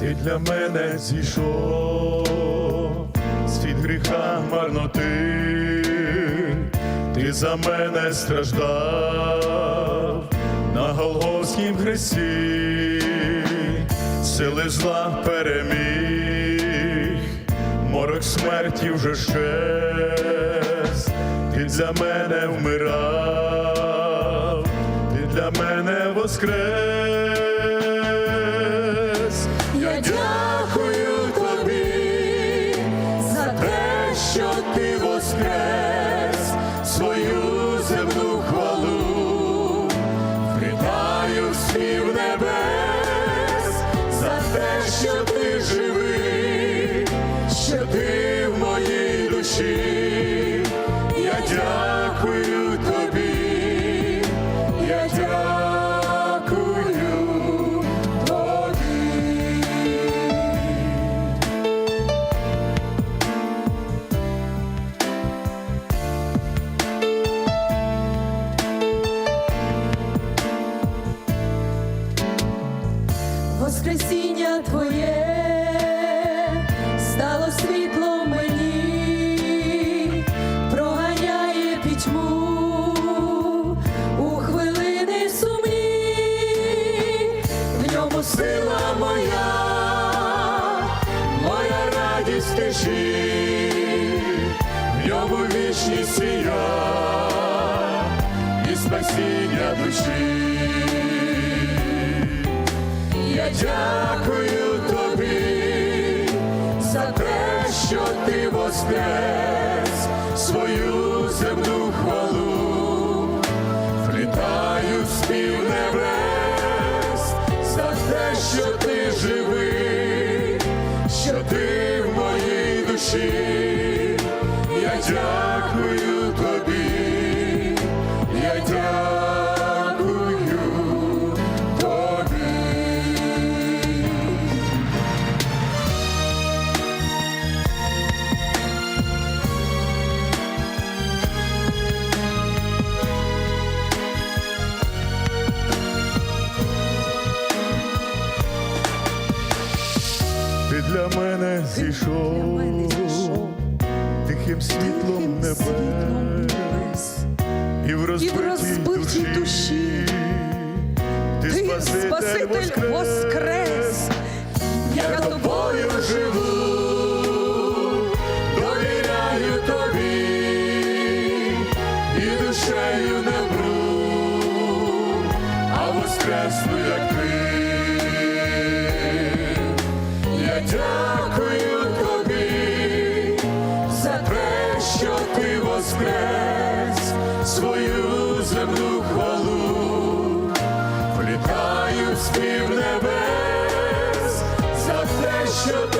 ти для мене зійшов, світ гріха марноти, ти за мене страждав. На Голгофськім хресті, сили зла переміг, морок смерті вже щез, ти для мене вмирав, ти для мене воскрес. Свою земну хвалу, вітаю в небес за те, що ти живий, що ти в моїй душі. Воскресіння Твоє стало світлом мені, проганяє пітьму у хвилини сумні, в ньому сила моя, моя радість тиші, в ньому вічність сія і спасіння душі. Дякую тобі за те, що ти воскрес свою земну хвалу, влітаю в спів небес за те, що ти живий, що ти в моїй душі. Я дякую для мене зійшов, тихим світлом небес, і в розбитій душі, ти Спаситель воскрес, я тобою живу, довіряю тобі. І душею не вмру, а воскресну, як ти. Воскрес свою земну хвалу влітаю спів небес за те, що.